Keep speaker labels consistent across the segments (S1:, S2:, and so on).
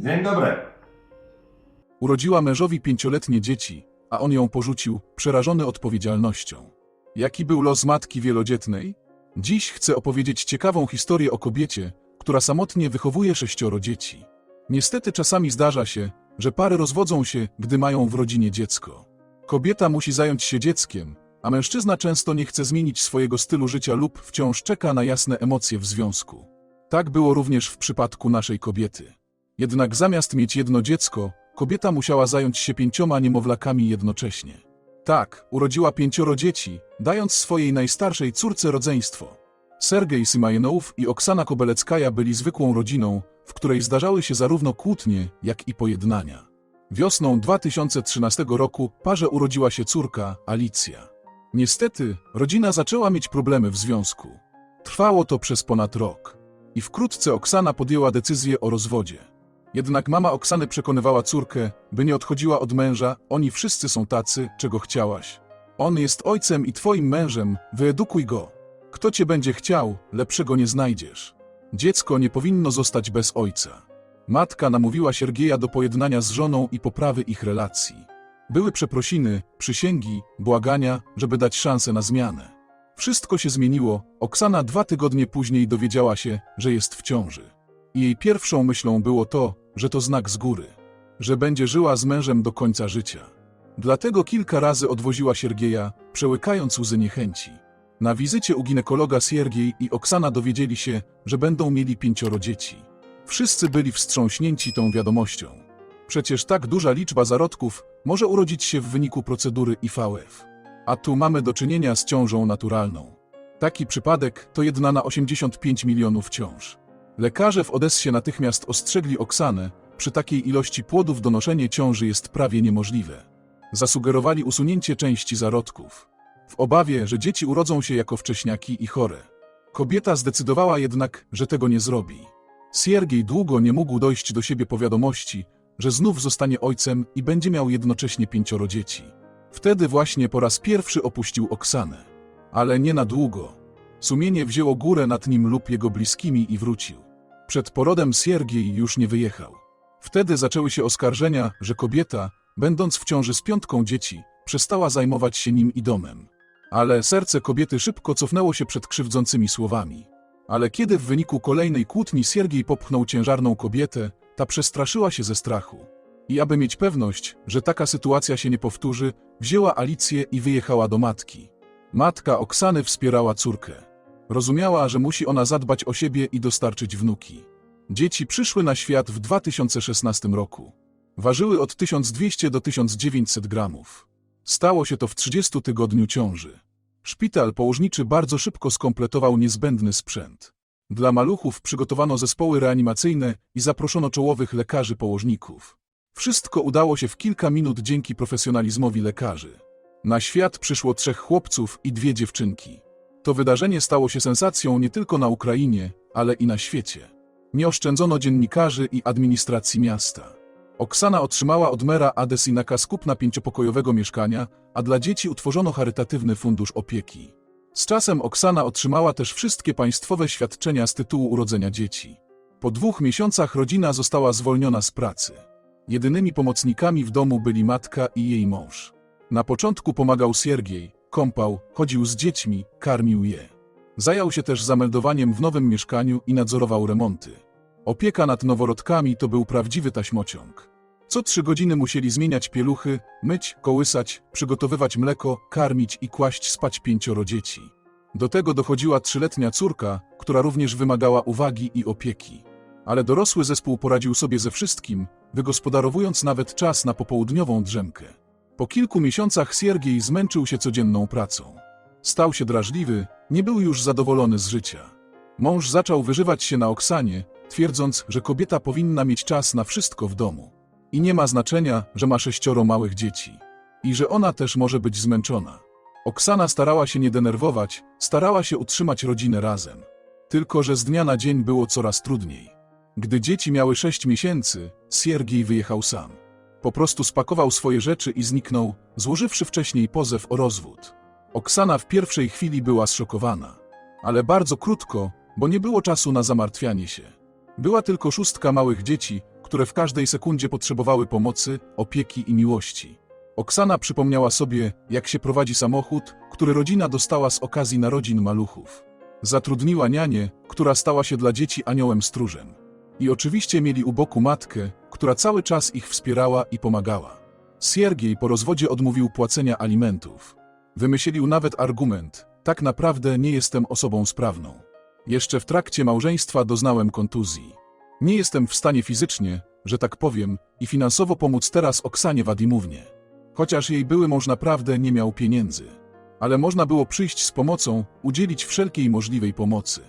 S1: Dzień dobry.
S2: Urodziła mężowi pięcioletnie dzieci, a on ją porzucił, przerażony odpowiedzialnością. Jaki był los matki wielodzietnej? Dziś chcę opowiedzieć ciekawą historię o kobiecie, która samotnie wychowuje sześcioro dzieci. Niestety czasami zdarza się, że pary rozwodzą się, gdy mają w rodzinie dziecko. Kobieta musi zająć się dzieckiem, a mężczyzna często nie chce zmienić swojego stylu życia lub wciąż czeka na jasne emocje w związku. Tak było również w przypadku naszej kobiety. Jednak zamiast mieć jedno dziecko, kobieta musiała zająć się pięcioma niemowlakami jednocześnie. Tak, urodziła pięcioro dzieci, dając swojej najstarszej córce rodzeństwo. Sergej Symajenow i Oksana Kobeleckaja byli zwykłą rodziną, w której zdarzały się zarówno kłótnie, jak i pojednania. Wiosną 2013 roku parze urodziła się córka, Alicja. Niestety, rodzina zaczęła mieć problemy w związku. Trwało to przez ponad rok. I wkrótce Oksana podjęła decyzję o rozwodzie. Jednak mama Oksany przekonywała córkę, by nie odchodziła od męża, oni wszyscy są tacy, czego chciałaś. On jest ojcem i twoim mężem, wyedukuj go. Kto cię będzie chciał, lepszego nie znajdziesz. Dziecko nie powinno zostać bez ojca. Matka namówiła Siergieja do pojednania z żoną i poprawy ich relacji. Były przeprosiny, przysięgi, błagania, żeby dać szansę na zmianę. Wszystko się zmieniło, Oksana dwa tygodnie później dowiedziała się, że jest w ciąży. Jej pierwszą myślą było to, że to znak z góry, że będzie żyła z mężem do końca życia. Dlatego kilka razy odwoziła Siergieja, przełykając łzy niechęci. Na wizycie u ginekologa Siergiej i Oksana dowiedzieli się, że będą mieli pięcioro dzieci. Wszyscy byli wstrząśnięci tą wiadomością. Przecież tak duża liczba zarodków może urodzić się w wyniku procedury IVF. A tu mamy do czynienia z ciążą naturalną. Taki przypadek to jedna na 85 milionów ciąż. Lekarze w Odessie natychmiast ostrzegli Oksanę, przy takiej ilości płodów donoszenie ciąży jest prawie niemożliwe. Zasugerowali usunięcie części zarodków. W obawie, że dzieci urodzą się jako wcześniaki i chore. Kobieta zdecydowała jednak, że tego nie zrobi. Siergiej długo nie mógł dojść do siebie po wiadomości, że znów zostanie ojcem i będzie miał jednocześnie pięcioro dzieci. Wtedy właśnie po raz pierwszy opuścił Oksanę. Ale nie na długo. Sumienie wzięło górę nad nim lub jego bliskimi i wrócił. Przed porodem Siergiej już nie wyjechał. Wtedy zaczęły się oskarżenia, że kobieta, będąc w ciąży z piątką dzieci, przestała zajmować się nim i domem. Ale serce kobiety szybko cofnęło się przed krzywdzącymi słowami. Ale kiedy w wyniku kolejnej kłótni Siergiej popchnął ciężarną kobietę, ta przestraszyła się ze strachu. I aby mieć pewność, że taka sytuacja się nie powtórzy, wzięła Alicję i wyjechała do matki. Matka Oksany wspierała córkę. Rozumiała, że musi ona zadbać o siebie i dostarczyć wnuki. Dzieci przyszły na świat w 2016 roku. Ważyły od 1200 do 1900 gramów. Stało się to w 30 tygodniu ciąży. Szpital położniczy bardzo szybko skompletował niezbędny sprzęt. Dla maluchów przygotowano zespoły reanimacyjne i zaproszono czołowych lekarzy położników. Wszystko udało się w kilka minut dzięki profesjonalizmowi lekarzy. Na świat przyszło trzech chłopców i dwie dziewczynki. To wydarzenie stało się sensacją nie tylko na Ukrainie, ale i na świecie. Nie oszczędzono dziennikarzy i administracji miasta. Oksana otrzymała od mera Adesi nakaz kupna pięciopokojowego mieszkania, a dla dzieci utworzono charytatywny fundusz opieki. Z czasem Oksana otrzymała też wszystkie państwowe świadczenia z tytułu urodzenia dzieci. Po dwóch miesiącach rodzina została zwolniona z pracy. Jedynymi pomocnikami w domu byli matka i jej mąż. Na początku pomagał Siergiej, kąpał, chodził z dziećmi, karmił je. Zajął się też zameldowaniem w nowym mieszkaniu i nadzorował remonty. Opieka nad noworodkami to był prawdziwy taśmociąg. Co trzy godziny musieli zmieniać pieluchy, myć, kołysać, przygotowywać mleko, karmić i kłaść spać pięcioro dzieci. Do tego dochodziła trzyletnia córka, która również wymagała uwagi i opieki. Ale dorosły zespół poradził sobie ze wszystkim, wygospodarowując nawet czas na popołudniową drzemkę. Po kilku miesiącach Siergiej zmęczył się codzienną pracą. Stał się drażliwy, nie był już zadowolony z życia. Mąż zaczął wyżywać się na Oksanie, twierdząc, że kobieta powinna mieć czas na wszystko w domu. I nie ma znaczenia, że ma sześcioro małych dzieci. I że ona też może być zmęczona. Oksana starała się nie denerwować, starała się utrzymać rodzinę razem. Tylko, że z dnia na dzień było coraz trudniej. Gdy dzieci miały sześć miesięcy, Siergiej wyjechał sam. Po prostu spakował swoje rzeczy i zniknął, złożywszy wcześniej pozew o rozwód. Oksana w pierwszej chwili była zszokowana. Ale bardzo krótko, bo nie było czasu na zamartwianie się. Była tylko szóstka małych dzieci, które w każdej sekundzie potrzebowały pomocy, opieki i miłości. Oksana przypomniała sobie, jak się prowadzi samochód, który rodzina dostała z okazji narodzin maluchów. Zatrudniła nianię, która stała się dla dzieci aniołem stróżem. I oczywiście mieli u boku matkę, która cały czas ich wspierała i pomagała. Siergiej po rozwodzie odmówił płacenia alimentów. Wymyślił nawet argument: tak naprawdę nie jestem osobą sprawną. Jeszcze w trakcie małżeństwa doznałem kontuzji. Nie jestem w stanie fizycznie, że tak powiem, i finansowo pomóc teraz Oksanie Wadimównie. Chociaż jej były mąż naprawdę nie miał pieniędzy. Ale można było przyjść z pomocą, udzielić wszelkiej możliwej pomocy.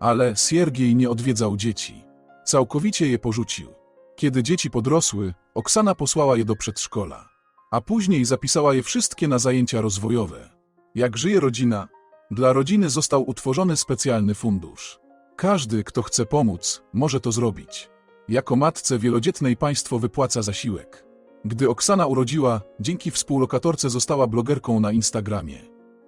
S2: Ale Siergiej nie odwiedzał dzieci. Całkowicie je porzucił. Kiedy dzieci podrosły, Oksana posłała je do przedszkola. A później zapisała je wszystkie na zajęcia rozwojowe. Jak żyje rodzina? Dla rodziny został utworzony specjalny fundusz. Każdy, kto chce pomóc, może to zrobić. Jako matce wielodzietnej państwo wypłaca zasiłek. Gdy Oksana urodziła, dzięki współlokatorce została blogerką na Instagramie.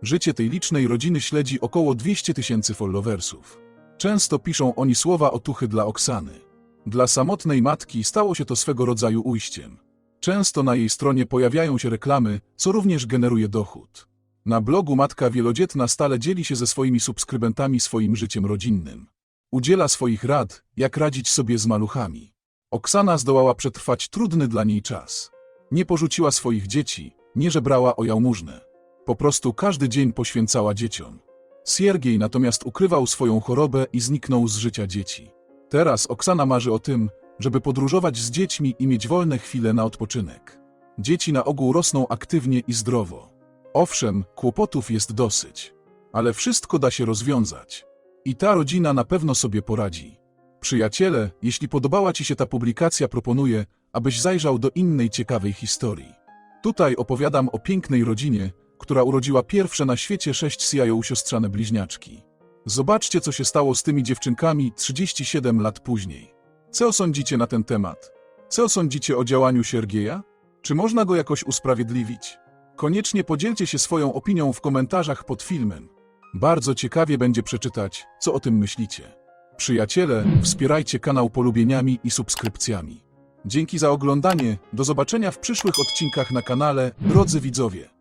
S2: Życie tej licznej rodziny śledzi około 200 tysięcy followersów. Często piszą oni słowa otuchy dla Oksany. Dla samotnej matki stało się to swego rodzaju ujściem. Często na jej stronie pojawiają się reklamy, co również generuje dochód. Na blogu Matka Wielodzietna stale dzieli się ze swoimi subskrybentami swoim życiem rodzinnym. Udziela swoich rad, jak radzić sobie z maluchami. Oksana zdołała przetrwać trudny dla niej czas. Nie porzuciła swoich dzieci, nie żebrała o jałmużnę. Po prostu każdy dzień poświęcała dzieciom. Siergiej natomiast ukrywał swoją chorobę i zniknął z życia dzieci. Teraz Oksana marzy o tym, żeby podróżować z dziećmi i mieć wolne chwile na odpoczynek. Dzieci na ogół rosną aktywnie i zdrowo. Owszem, kłopotów jest dosyć, ale wszystko da się rozwiązać. I ta rodzina na pewno sobie poradzi. Przyjaciele, jeśli podobała Ci się ta publikacja, proponuję, abyś zajrzał do innej ciekawej historii. Tutaj opowiadam o pięknej rodzinie, która urodziła pierwsze na świecie sześć CIO siostrzane bliźniaczki. Zobaczcie, co się stało z tymi dziewczynkami 37 lat później. Co sądzicie na ten temat? Co sądzicie o działaniu Siergieja? Czy można go jakoś usprawiedliwić? Koniecznie podzielcie się swoją opinią w komentarzach pod filmem. Bardzo ciekawie będzie przeczytać, co o tym myślicie. Przyjaciele, wspierajcie kanał polubieniami i subskrypcjami. Dzięki za oglądanie, do zobaczenia w przyszłych odcinkach na kanale, drodzy widzowie.